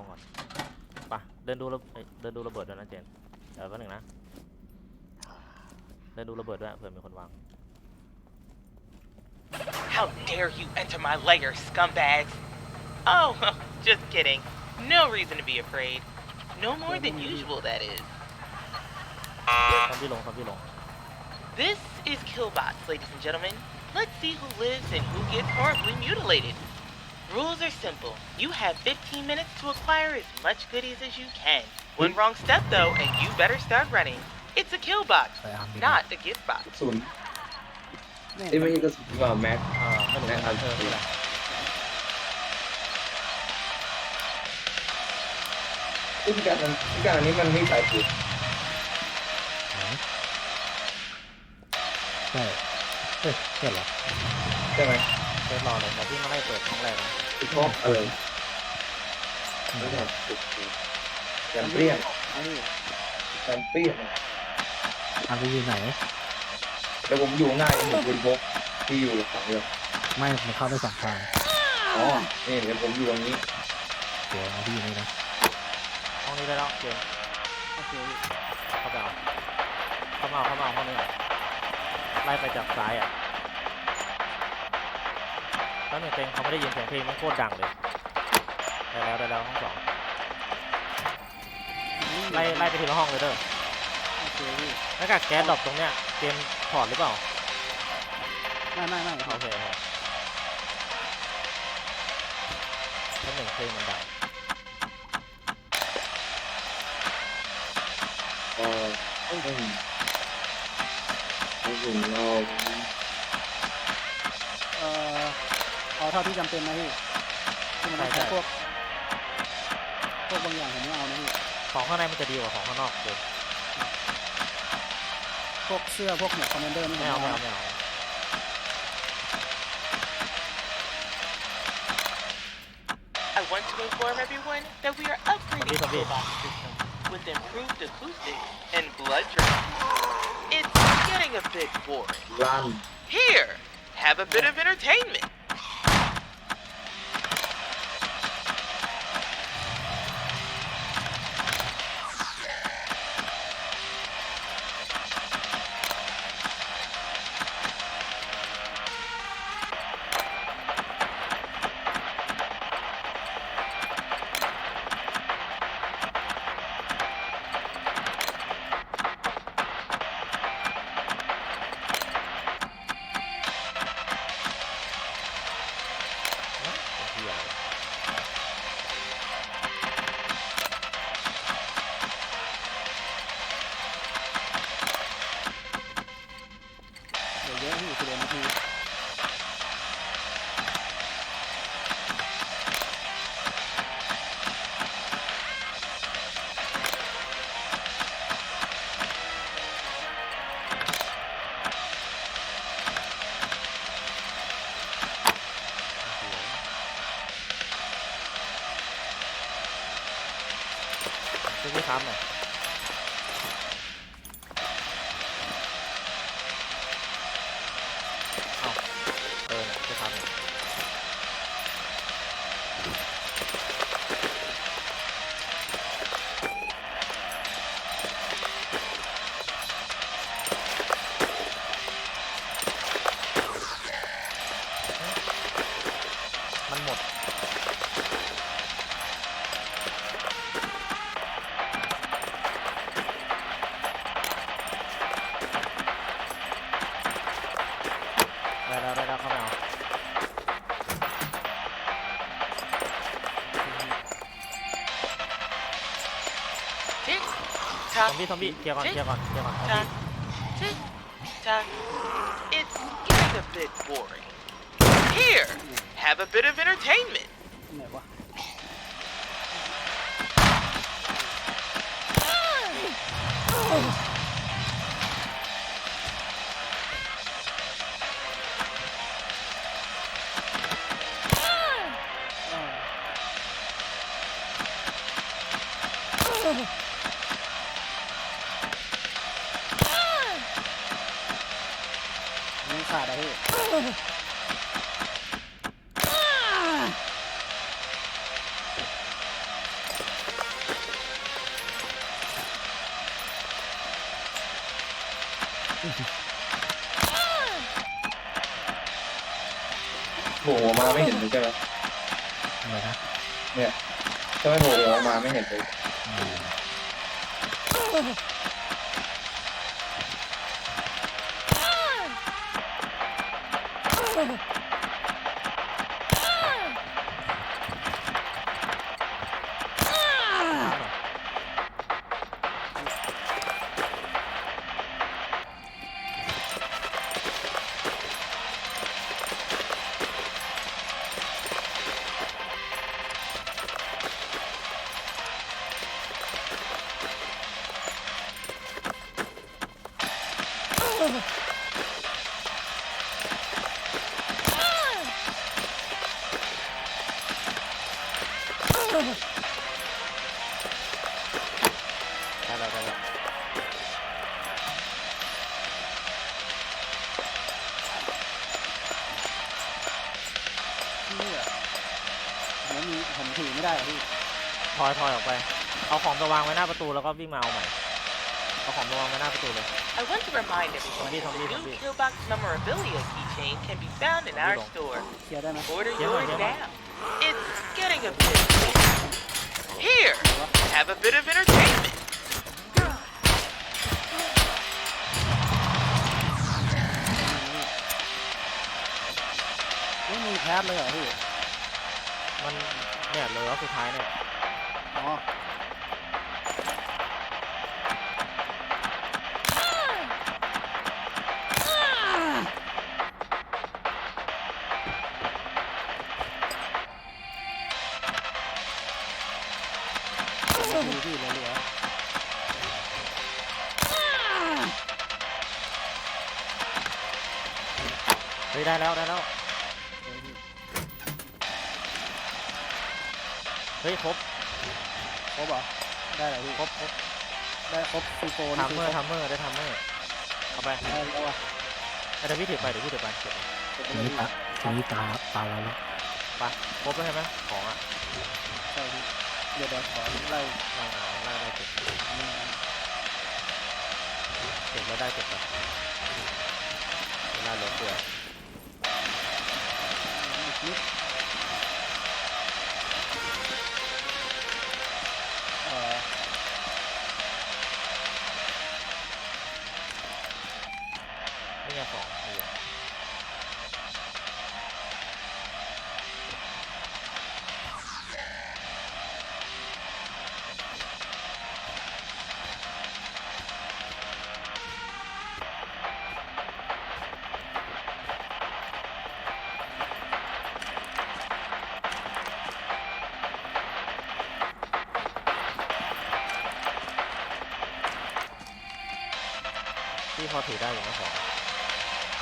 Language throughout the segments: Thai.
ลงก่อนไปเดินดูระเอ้ยเดินดูระเบิดด้วยนะเจนเดี๋ยวแป๊บหนึงนะเดินดูระเบิดด้วยเผื่อมีคนวาง How dare you enter my lair, scumbags? Oh, just kidding. No reason to be afraid. No more than usual, that is. ซอมบี้ลงซอมบี้ลง This is Killbots, ladies and gentlemen. Let's see who lives and who gets horribly mutilated. Rules are simple. You have 15 minutes to acquire as much goodies as you can. One wrong step, though, and you better start running. It's a kill box, ไปอาร์มดี not a gift box. กระสุนเนี่ยเอ้ยไม่ใช่กระสุนว่าแม็กเออไม่รู้แนะนะนำเออไม่เป็นไรที่พิการอันพิการอันนี้มันไม่สายผูกใช่เฮ้ยเห็นเหรอใช่ไหม เจนรอเลยเดี๋ยวพี่มาไล่เปิดห้องแรกนะที่ชอบอะไรไม่ใช่ผูกแกมเปรี้ยงอันนี้แกมเปรี้ยงอาร์มไปอยู่ไหนแล้วผมอยู่หน้าผมเป็นบกที่อยู่ฝั่งเดียวไม่มันเข้าได้สองทางอ๋อนี่เดี๋ยวผมอยู่ตรงนี้เดี๋ยวนะพี่อยู่นี่นะห้องนี้ได้แล้วเจนโอเคพี่เข้าไปเอาเข้ามาเอาเข้ามาเอาห้องนี้ก่อนไล่ไปจากซ้ายอะ แล้วหนึ่งเต็งเขาไม่ได้ยินเสียงเพลงมันโคตรดังเลย ได้แล้วได้แล้วห้องสองไล่ไล่ไปทีละห้องเลยเด้อโอเคพี่หน้ากากแก๊สดรอปตรงเนี้ยเจนถอดหรือเปล่าไม่ไม่ไม่โอเคโอเคชั้นหนึ่งเพลงมันดังเอออืมกระสุนเราเอ่อ เอาเท่าที่จำเป็นนะพี่ที่มันต้องใช้พวกพวกบางอย่างผมไม่เอานะพี่ของข้างในมันจะดีกว่าของข้างนอกเจนพวกเสื้อพวกหมวกคอมมานเดอร์นี่ผไม่มเอาไม่ไม่เอาเอาไม่เอา I want to inform everyone that we are upgrading the Zombie, zombie. toolbox system with improved acoustics and blood drain. It's getting a bit boring. ลั่น Here, have a bit of entertainment. เช่วยพี่ค้ำหน่อย อม tock, บี้ซอมบี้เคลียร์ก่อนเคลียร์ก่อนเคลียร์ก่อนซอมบี้ tock, tick tock. It's getting a bit boring. Here, have a bit of entertainment. ไหนวะ โผล่ออกมาไม่เห็นเลยใช่ไหมอะไรนะถ้าไม่โผล่ออกมาไม่เห็นเลย ได้แล้วได้แล้วพี่อะแล้วมีผมถือไม่ได้เหรอพี่ทอยทอยออกไป เอาของไปวางไว้หน้าประตูแล้วก็วิ่งมาเอาใหม่ เอาของไปวางไว้หน้าประตูเลย I want to remind everyone that zombie, the new zombie. Killbox memorabilia keychain can be found in our store. เคลียร์ได้ไหม Order yours now. It's getting a bit Here, have a bit of entertainment. ไม่มีแพทเลยเหรอพี่ มันเนี่ยเลยว่าสุดท้ายเนี่ย อ๋อ แล้วได้แล้วเฮ้ยครบครบเหรอได้เหรอพี่ครบครบได้ครบซีโฟนทัมเมอร์ทัมเมอร์ได้ทัมเมอร์เอาไปได้แล้วอะเดี๋ยวพี่ถือไปเดี๋ยวพี่ถือไปเก็บไปเก็บทีไว้เลยนี้พี่ตาทีนี้ตาตาเราแล้วครบแล้วใช่ไหมของอะใช่พี่เดี๋ยวเดี๋ยวขอไล่ไล่มาไล่ไล่เก็บอืมเก็บแล้วได้เก็บไปเวลาเหลือเฟือ พอถือได้อยู่นะของ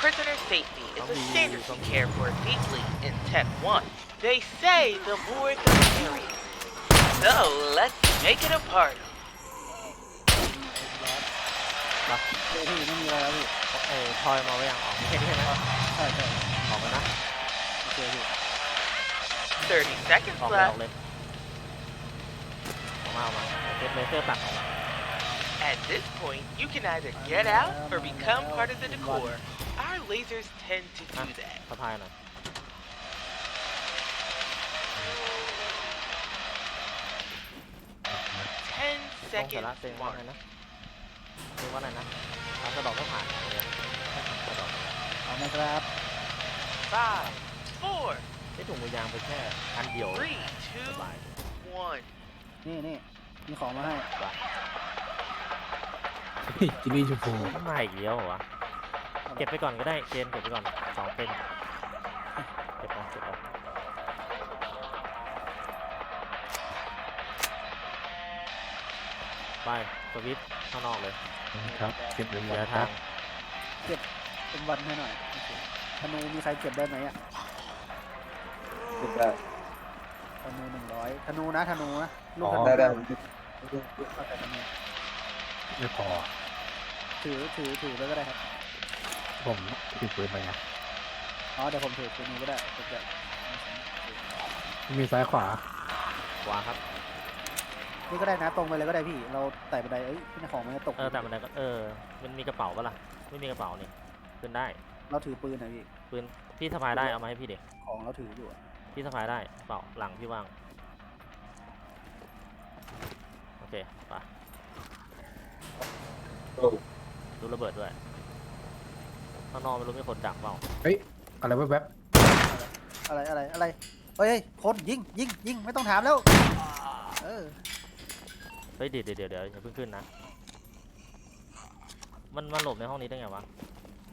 Prisoner safety is a Zombie, standard we zombie. care for deeply in Tech 1. They say the more the merrier. So let's make it a party. ร้อนเดี๋ยวพี่ไม่มีอะไรแล้วพี่ เอ้ยทอยมาไว้ยังออกแค่นี้ใช่ไหม ใช่ใช่ ออกไปนะ โอเคพี่ 30 seconds ออกเลยออ left. กเลยออกมาออกมาเก็บเลเซอร์ตัดออกมา At this point, you can either get out or become part of the decor. Our lasers tend to do that. สะพายหน่อย Ten ต้องเสร็จ seconds ละเต็งว่า mark. ไงนะเต็งว่าอะไรนะเอากระดอกไม่ผ่านเอาเลยกระดอกเอาไหมครับ Five, four, ได้ถุงมือยางไปแค่อันเดียว three, ส two, บาย one. นี่นี่มีของมาให้ จิมมี่ชมพูทำไมอีกเดียวเหรอวะเก็บไปก่อนก็ได้เจนเก็บไปก่อนสองเต็งเก็บไปเก็บไปไปสวิตช์ข้างนอกเลยครับเก็บเงินเสีไว้ยครัทาบงเป็นวันให้หน่อยโอเคธนูมีใครเก็บได้ไหมอะคิดได้ธนูหนึ่งร้อยธนูนะธนูนะลูกอ๋ธอนูได้ได้เอาแต่ธนู ไม่พอ ถือถือถือไว้ก็ได้ครับ ผมถือปืนไปไงอ๋อเดี๋ยวผมถือธนูก็ได้ผมจะมีซ้ายขวา ขวาครับ นี่ก็ได้นะตรงไปเลยก็ได้พี่ เราไต่บันไดเอ้ยพี่ของมันจะตกเออแต่มันก็เออ มันมีกระเป๋าปะล่ะ ไม่มีกระเป๋านี่ขึ้นได้ เราถือปืนนะพี่ ปืน พี่สะพายได้ เอามาให้พี่เด็กของเราถืออยู่อะพี่สะพายได้เปล่าหลังพี่ว่าง โอเค ไป โอ้ ดูระเบิดด้วยข้างนอกไม่รู้มีคนดักเปล่าเฮ้ยอะไรแวบอะไรอะไรอะไรเฮ้ยเฮ้ยคนยิงยิงยิงไม่ต้องถามแล้วเออเฮ้ยเดี๋ยวเดี๋ยวเดี๋ยวเดี๋ยวอย่าเพิ่งขึ้นนะ มันมันหลบในห้องนี้ได้ไงวะ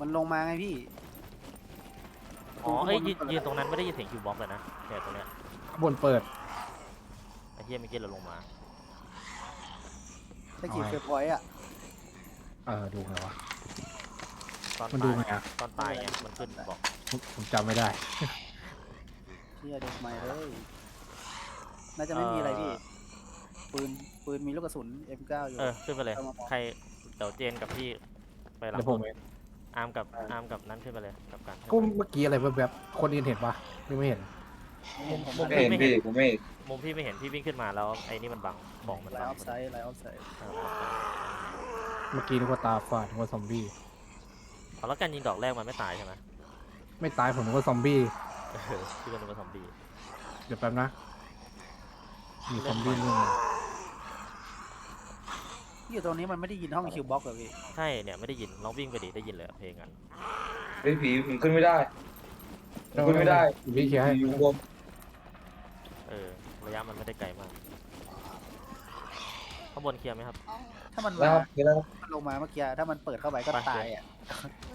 มันลงมาไงพี่อ๋อเอ้ยข้างบยืนมันยืนตรงนั้นไม่ได้ยินเสียงคิวบ็อกเลยนะเนี่ยตรงเนี้ยๆข้างบนเปิด ไอ้เหี้ยเมื่อกี้เราลงมาตะกี้เอาไง เฟรพอยต์อะ เออดูไงวะ ตอนมันดูตายไงอะ ตอนตายไงมันขึ้นบอกผมผมจำไม่ได้ เที่ยเด็กใหม่เลย น่าจะไม่มีอะไรพี่ ปืน ปืนมีลูกกระสุน M9 อยู่ เออขึ้นไปเลย เอามาบอก ใครเดี๋ยวเจนกับพี่ไปหลังเดี๋ยวผมเองอาร์มกับอาร์มกับนั้นขึ้นไปเลยกับกันก็เมื่อกี้อะไรแวบๆคนอื่นเห็นปะหรือไม่เห็น เห็นผมมุมไม่เห็นพี่ผมไม่เห็นมุมพี่ไม่เห็นพี่วิ่งขึ้นมาแล้วไอ้นี่มันบังบอกมันไลบังออฟไซด์ไลออฟไซด์เออ เมื่อกี้นึกว่าตาฝาดนึกว่าซอมบี้เอาแล้วการยิงดอกแรกมันไม่ตายใช่ไหมไม่ตายผมนึกว่าซอมบี้ เออพี่ก็นึกว่าซอมบี้เดี๋ยวแป๊บนะ มีซอมบี้นึงอยู่ตรงนี้มันไม่ได้ยินห้องคิวบ็อกเหรอพี่ใช่เนี่ยไม่ได้ยินลองวิ่งไปดิได้ยินเลยอะเพลงกันเฮ้ยผีผมขึ้นไม่ได้ผมขึ้นไม่ได้พี่เคลียร์ให้อยู่บนเออระยะมันไม่ได้ไกลมากข้างบนเคลียร์ไหมครับ ถ้ามันแล้วมาครับเห็นแล้วมันลงมาเมื่อกี้ถ้ามันเปิดเข้าไปก็ไปตายอะ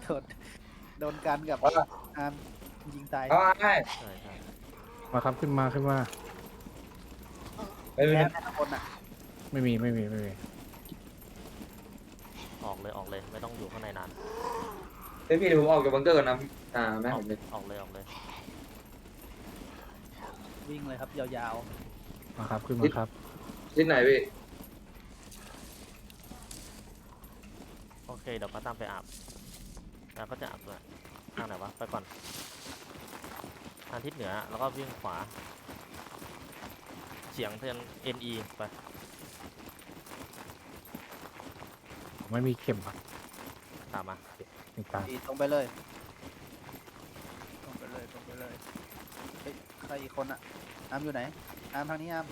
โดนโดนกันกับว่าอาร์มยิงตายเอาไอ้ใช่ใช่มาครับขึ้นมาขึ้นมาไอ้ยแล้วแต่ละคนอะไม่มีไม่มีไม่มีออกเลยออกเลยไม่ต้องอยู่ข้างในนานเฮ้ยพี่เดี๋ยวผมออกจากบังเกอร์ก่อนนะอ่าแม่ออผกมเลยออกเลยออกเลยวิ่งเลยครับยาวมาครับขึ้นมาครับที่ไหนพี่ โอ เคเดี๋ยวป้าตามไปอาบแล้วก็จะอาบด้วยทางไหนวะไปก่อนทางทิศเหนือแล้วก็วิ่งขวาเฉียงเทียน NE ไปผมไม่มีเข็มอะตามมาติดตามๆดีตรงไปเลย ตรงไปเลย ตรงไปเลย เฮ้ย ใครอีกคนอะอาร์มอยู่ไหนอาร์มทางนี้อาร์ม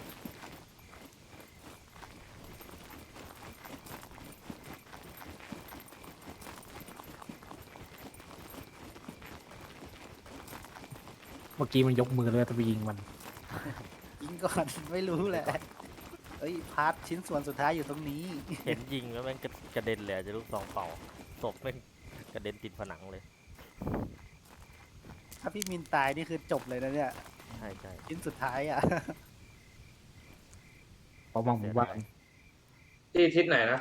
เมื่อกี้มันยกมือเลยแต่ไปยิงมัน ยิงก่อน ไม่รู้แหละเฮ้ยพาร์ทชิ้นส่วนสุดท้ายอยู่ตรงนี้ เห็นยิงแล้วแม่งกระกระเด็นเลยอะจะลูกซองเป่าศพแม่งกระเด็นติดผนังเลยถ้าพี่มินตายนี่คือจบเลยนะเนี่ย ใช่ใช่ชิ้นสุดท้ายอะ เพราะมองผมว่าที่ทิศไหนนะ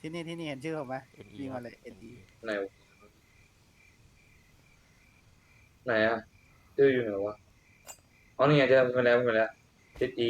ที่นี่ที่นี่เห็นชื่อผมไหมเอ็นยิงมาเลย NE ไหนวะไหนอะ ชื่ออยู่ไหนวะอ๋อนี่ไงเจอมาแล้วมาแล้วทิศอี